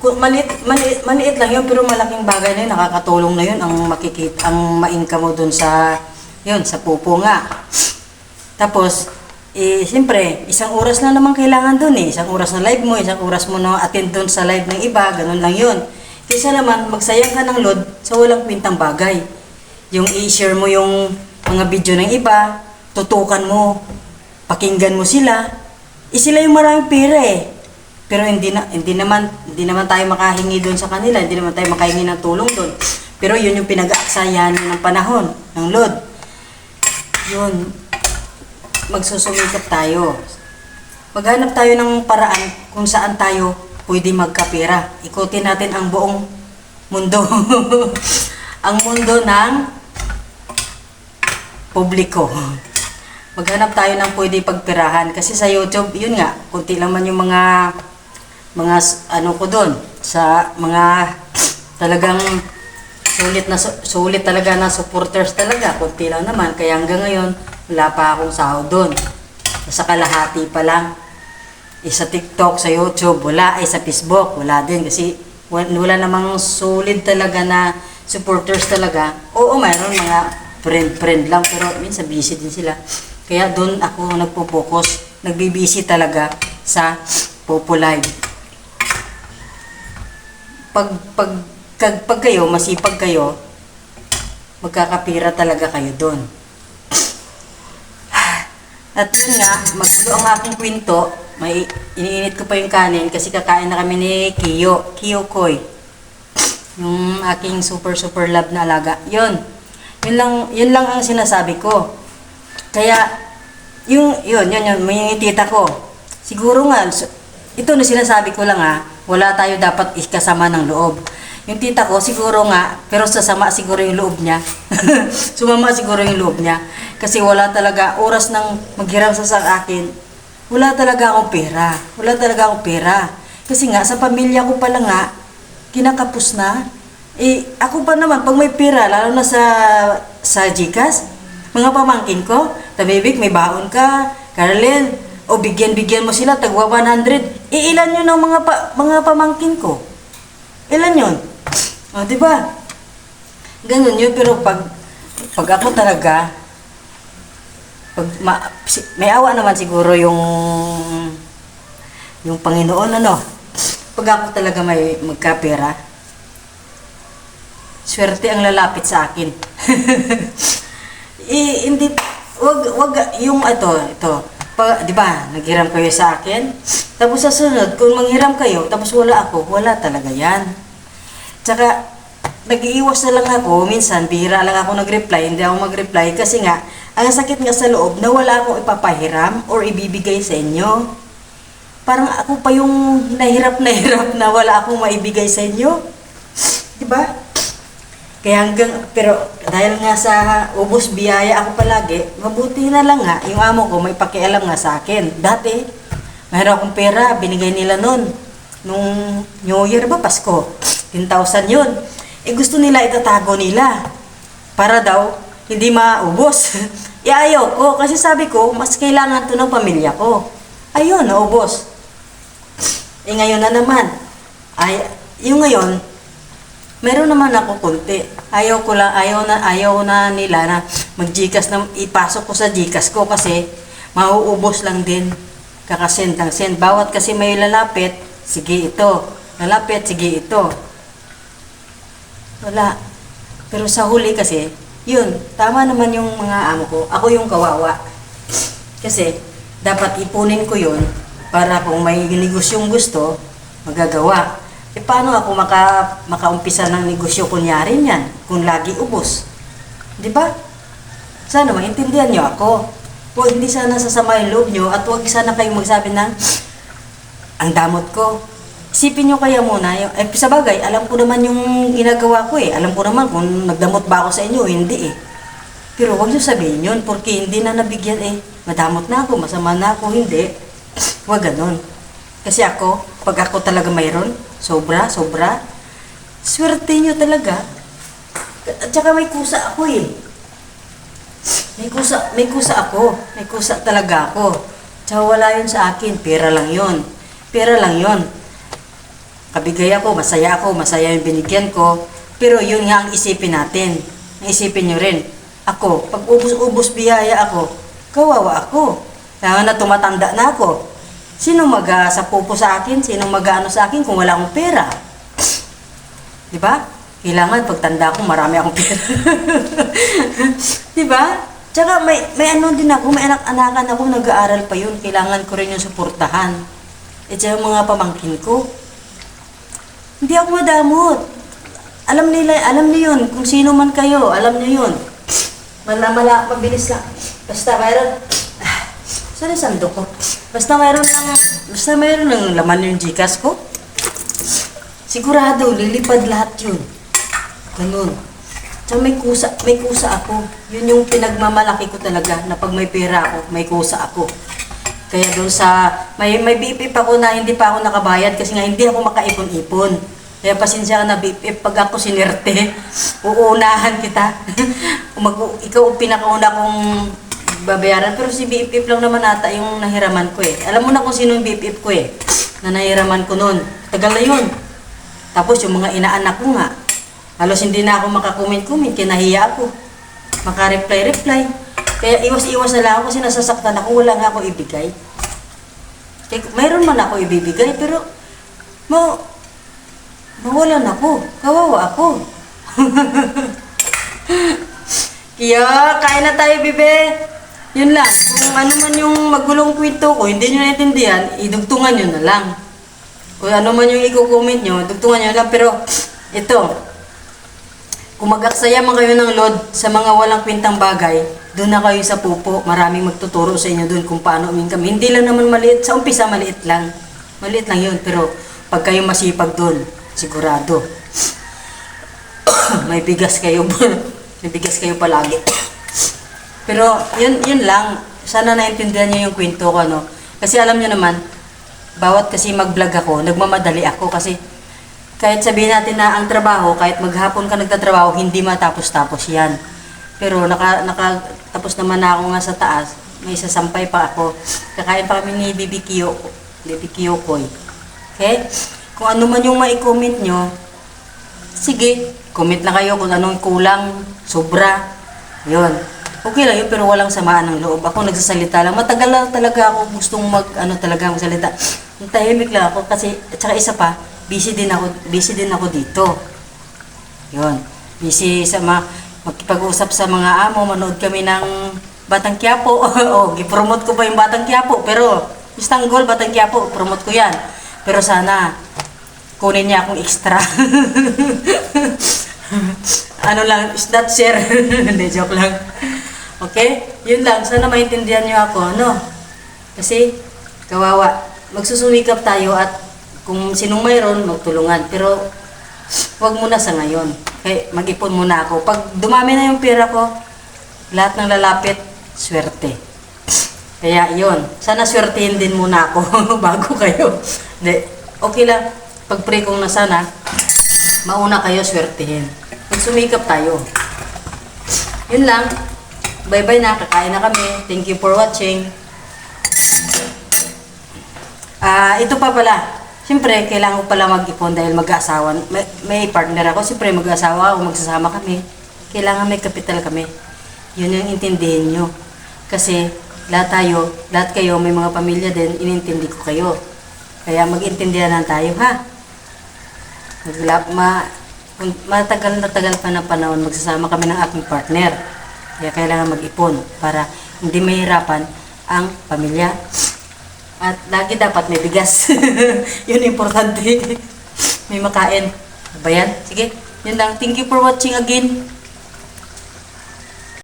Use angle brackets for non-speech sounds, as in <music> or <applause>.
Ku- Maliit, maliit, maliit lang yun, pero malaking bagay na yun. Nakakatulong na yun ang makikita, ang ma-income mo dun sa, yun, sa pupo nga. Tapos, eh, siyempre, isang oras na naman kailangan dun eh. Isang oras na live mo, isang oras mo na attend dun sa live ng iba, ganun lang yun. Kaysa naman, magsayang ka ng load sa walang kwintang bagay. Yung i-share mo yung mga video ng iba, tutukan mo, pakinggan mo sila, eh sila yung maraming pera eh. Pero hindi na hindi naman hindi naman tayo makahingi doon sa kanila, hindi naman tayo makahingi ng tulong doon. Pero yun yung pinag-aaksayahan ng panahon, ng load. Yun, magsusumikap tayo. Maghanap tayo ng paraan kung saan tayo pwede magkapera. Ikutin natin ang buong mundo. <laughs> ang mundo ng publiko. Maghanap tayo ng pwede pagpirahan. Kasi sa YouTube, yun nga, kunti lang man yung mga, mga ano ko doon, sa mga talagang sulit na su- sulit talaga na supporters talaga. Kunti lang naman. Kaya hanggang ngayon, wala pa akong sahod doon. Sa kalahati pa lang. Eh, sa TikTok, sa YouTube, wala. Ay, sa Facebook, wala din. Kasi wala, namang solid talaga na supporters talaga. Oo, mayroon mga friend-friend lang. Pero minsan busy din sila. Kaya doon ako nagpo-focus. Nagbibisi talaga sa Popo Live. Pag, pag, pag, pag kayo, masipag kayo, magkakapira talaga kayo doon. At yun nga, magulo ang aking kwento. May iniinit ko pa yung kanin kasi kakain na kami ni Kiyo, Kiyo Koy. Yung aking super super love na alaga. Yun. Yun lang, yun lang ang sinasabi ko. Kaya, yung, yun, yun, yun, may tita ko. Siguro nga, ito na sinasabi ko lang ha, wala tayo dapat ikasama ng loob. Yung tita ko, siguro nga, pero sasama siguro yung loob niya. <laughs> Sumama siguro yung loob niya. Kasi wala talaga, oras ng maghiram sa akin, wala talaga akong pera. Wala talaga akong pera. Kasi nga, sa pamilya ko pala nga, kinakapos na. Eh, ako pa naman, pag may pera, lalo na sa, sa Gcash, mga pamangkin ko, tabibig, may baon ka, Carlin, o bigyan-bigyan mo sila, tagwa 100. Eh, ilan yun ang mga, pa, mga pamangkin ko? Ilan yun? O, di ba? Ganun yun, pero pag, pag ako talaga, pag ma, si- may awa naman siguro yung yung Panginoon ano pag ako talaga may magkapera swerte ang lalapit sa akin <laughs> eh, hindi wag wag yung ito ito di ba naghiram kayo sa akin tapos sa sunod kung manghiram kayo tapos wala ako wala talaga yan tsaka nag-iiwas na lang ako, minsan bihira lang ako nag-reply, hindi ako mag-reply kasi nga, ang sakit nga sa loob na wala akong ipapahiram or ibibigay sa inyo. Parang ako pa yung nahirap na hirap na wala akong maibigay sa inyo. Di ba? Kaya hanggang, pero dahil nga sa ubos biyaya ako palagi, mabuti na lang nga, yung amo ko may pakialam nga sa akin. Dati, mayroon akong pera, binigay nila nun. Nung New Year ba, Pasko? 10,000 yun. Eh gusto nila itatago nila. Para daw, hindi maubos. <laughs> e ayaw ko, kasi sabi ko, mas kailangan to ng pamilya ko. Ayun, naubos. Eh ngayon na naman, ay, yung ngayon, meron naman ako konti. Ayaw ko lang, ayaw na, ayaw na nila na mag-Gcash na ipasok ko sa Gcash ko kasi mauubos lang din. Kakasend ng send. Bawat kasi may lalapit, sige ito. Lalapit, sige ito. Wala. Pero sa huli kasi, yun, tama naman yung mga amo ko. Ako yung kawawa. Kasi, dapat ipunin ko yun para kung may negosyong gusto, magagawa. E paano ako maka, makaumpisa ng negosyo kunyari niyan kung lagi ubos? Di ba? Sana maintindihan niyo ako. Huwag hindi sana sasama yung loob niyo at huwag sana kayong magsabi ng ang damot ko. Isipin nyo kaya muna, yung, eh, sa bagay, alam ko naman yung ginagawa ko eh. Alam ko naman kung nagdamot ba ako sa inyo, hindi eh. Pero huwag nyo sabihin yun, porque hindi na nabigyan eh. Madamot na ako, masama na ako, hindi. Huwag ganon. Kasi ako, pag ako talaga mayroon, sobra, sobra, swerte nyo talaga. At saka may kusa ako eh. May kusa, may kusa ako. May kusa talaga ako. Tsaka wala yun sa akin. Pera lang yun. Pera lang yun. kabigay ako, masaya ako, masaya yung binigyan ko. Pero yun nga ang isipin natin. Ang isipin nyo rin. Ako, pag ubus-ubus biyaya ako, kawawa ako. Lalo na tumatanda na ako. Sino mag sa akin? Sino mag-ano sa akin kung wala akong pera? Di ba? Kailangan pagtanda ko, marami akong pera. <laughs> Di ba? Tsaka may, may ano din ako, may anak-anakan ako, nag-aaral pa yun. Kailangan ko rin yung suportahan. E tsaka yung mga pamangkin ko. Hindi ako madamot. Alam nila, alam niyo yun. Kung sino man kayo, alam niyo yun. Mala, mala, mabilis lang. Basta mayroon, saan yung sandok ko? Basta mayroon ng, basta mayroon ng laman yung Gcash ko. Sigurado, lilipad lahat yun. Ganun. Tsaka may kusa, may kusa ako. Yun yung pinagmamalaki ko talaga na pag may pera ako, may kusa ako. Kaya doon sa, may, may BPP ako na hindi pa ako nakabayad kasi nga hindi ako makaipon-ipon. Kaya pasensya ka na BPP pag ako sinerte, <laughs> uunahan kita. <laughs> Mag, ikaw ang pinakauna kong babayaran. Pero si BPP lang naman ata yung nahiraman ko eh. Alam mo na kung sino yung BPP ko eh. Na nahiraman ko noon. Tagal na yun. Tapos yung mga inaanak ko nga, halos hindi na ako makakomment-comment, kinahiya ako. Maka-reply-reply. Kaya iwas-iwas na lang ako kasi nasasaktan ako, wala nga ako ibigay. Kaya, mayroon man ako ibibigay, pero ma mawalan ako. Kawawa ako. <laughs> Kaya, kain na tayo, bebe. Yun lang. Kung ano man yung magulong kwento ko, hindi nyo naintindihan, idugtungan nyo na lang. Kung ano man yung i-comment nyo, dugtungan nyo lang. Pero, ito, kung mag-aksaya man kayo ng load sa mga walang kwentang bagay, doon na kayo sa pupo. Maraming magtuturo sa inyo doon kung paano umingkam. Hindi lang naman maliit. Sa umpisa, maliit lang. Maliit lang yun. Pero, pag kayo masipag doon, sigurado. <coughs> may bigas kayo. <coughs> may bigas kayo palagi. Pero, yun, yun lang. Sana naintindihan niyo yung kwento ko, ano. Kasi alam niyo naman, bawat kasi mag-vlog ako, nagmamadali ako kasi kahit sabihin natin na ang trabaho, kahit maghapon ka nagtatrabaho, hindi matapos-tapos yan. Pero naka, naka, tapos naman na ako nga sa taas, may sasampay pa ako. Kakain pa kami ni Bibi Kiyo, Bibi Kiyo Koy. Okay? Kung ano man yung mai-comment nyo, sige, comment na kayo kung anong kulang, sobra. Yun. Okay lang yun, pero walang samaan ng loob. Ako nagsasalita lang. Matagal lang talaga ako gustong mag, ano talaga, magsalita. Tahimik lang ako kasi, at saka isa pa, busy din ako, busy din ako dito. Yun. Busy sa mga, magkipag-usap sa mga amo, manood kami ng Batang Quiapo. <laughs> o, gipromote ko pa yung Batang Quiapo. Pero, Istanbul, Batang Quiapo, promote ko yan. Pero sana, kunin niya akong extra. <laughs> ano lang, is that share? <laughs> Hindi, joke lang. Okay? Yun lang. Sana maintindihan niyo ako, no? Kasi, kawawa. Magsusumikap tayo at kung sinong mayroon, magtulungan. Pero, wag muna sa ngayon. Okay, mag-ipon muna ako. Pag dumami na yung pera ko, lahat ng lalapit, swerte. Kaya yun, sana swertihin din muna ako <laughs> bago kayo. Hindi, okay lang. Pag pray kong na sana, mauna kayo swertihin. Pag sumikap tayo. Yun lang. Bye-bye na. Kakain na kami. Thank you for watching. Ah, ito pa pala. Siyempre, kailangan ko pala mag-ipon dahil mag-asawa. May, may partner ako. Siyempre, mag-asawa ako, magsasama kami. Kailangan may kapital kami. Yun yung intindihin nyo. Kasi, lahat tayo, lahat kayo, may mga pamilya din, inintindi ko kayo. Kaya mag-intindihan na tayo, ha? Magla, ma, matagal na tagal pa ng panahon, magsasama kami ng aking partner. Kaya kailangan mag-ipon para hindi mahirapan ang pamilya. At lagi dapat may bigas. <laughs> yun importante. may makain. Ba yan? Sige. Yun lang. Thank you for watching again.